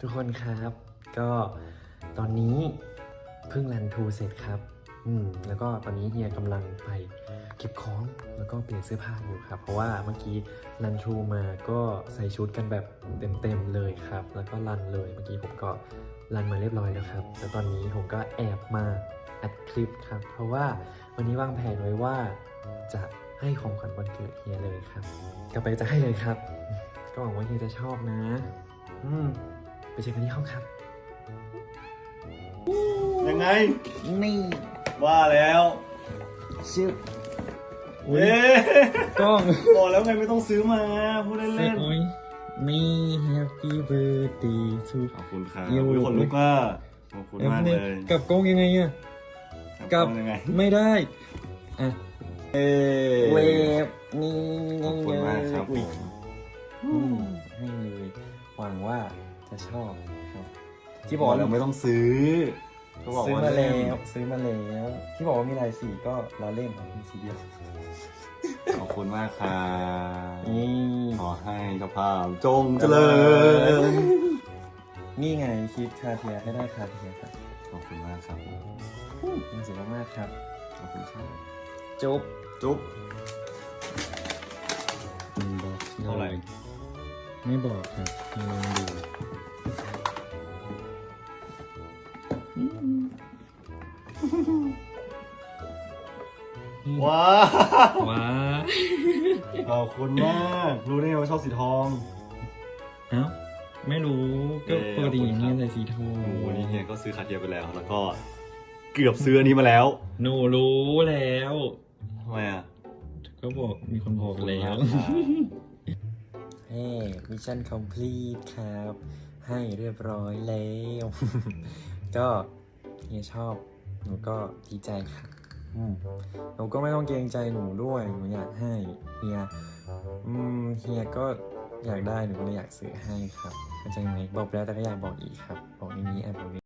ทุกคนครับ ก็ตอนนี้เพิ่งรันทูเสร็จครับอืมแล้วก็ตอนนี้เฮียกำลังไปเก็บของแล้วก็เปลี่ยนเสื้อผ้าอยู่ครับ เพราะว่าเมื่อกี้รันทูมาก็ใส่ชุดกันแบบเต็มๆเลยครับ แล้วก็รันเลยเมื่อกี้ผมก็รันมาเรียบร้อยแล้วครับแล้วตอนนี้ผมก็แอบมาอัดคลิปครับ เพราะว่าวันนี้วางแผนไว้ว่าจะให้ของขวัญวันเกิดเฮียเลยครับ ก็ไปจะให้เลยครับ ก็หวังว่าเฮียจะชอบนะ อืม ไปเจอกันที่ห้องครับ ยังไง นี่ว่าแล้วชื่อเย้กล้องบอกแล้วไงไม่ต้องซื้อมาพูดเล่นโอ้ยนี่ Happy Birthday to ๆขอบคุณครับอยู่มีคนลุกอะขอบคุณมากเลยกับกล้องยังไงอะกับยังไงไม่ได้อะเอ้เวฟนี่ขอบคุณมากครับผอุ๊ยมอืม ให้เลยหวังว่าจะชอบครับที่ที่บบออกกว่าเราไม่ต้องซื้อก็บอกซื้อว่ามาเล่แล้นวซื้อมาแล้วที่บอกว่ามีลายสีก็ล้อเล่นครับมีสีเดียวขอบคุณมากครับนี่ขอให้เจ้าภาพจงเจริญ นี่ไงคิดคาเทียให้ได้คาเทียครับ ขอบคุณมากครับผมน่าสนมากๆครับ ขอบคุณครับ จุ๊บ จุ๊บ ไม่บอกครับลองดูว้าว้าขอบคุณมาก รู้ได้ไงว่าชอบสีทอง เอ้าไม่รู้ก็เอ่อปกติขอบคุณครับ เนี่ยใส่สีทองโอ้โหวันนี้เฮียก็ซื้อคาเทียไปแล้ว แล้วก็เกือบซื้ออันนี้มาแล้วหนูรู้แล้ว ทำไมอะก็บอกมีคนบอกแล้ว ขอบคุณมากครับ เฮ้มิชชั่นคอมพลีทครับ ให้เรียบร้อยแล้ว ก็เฮียชอบ หนูก็ดีใจครับหนูก็ไม่ต้องเกรงใจหนูด้วย หนูอยากให้เฮียอืมเฮียก็อยากได้หนูก็เลยอยากซื้อให้ครับเข้าใจไหมบอกไปแล้วแต่ก็อยากบอกอีกครับ บอกในนี้แอบบอกนี้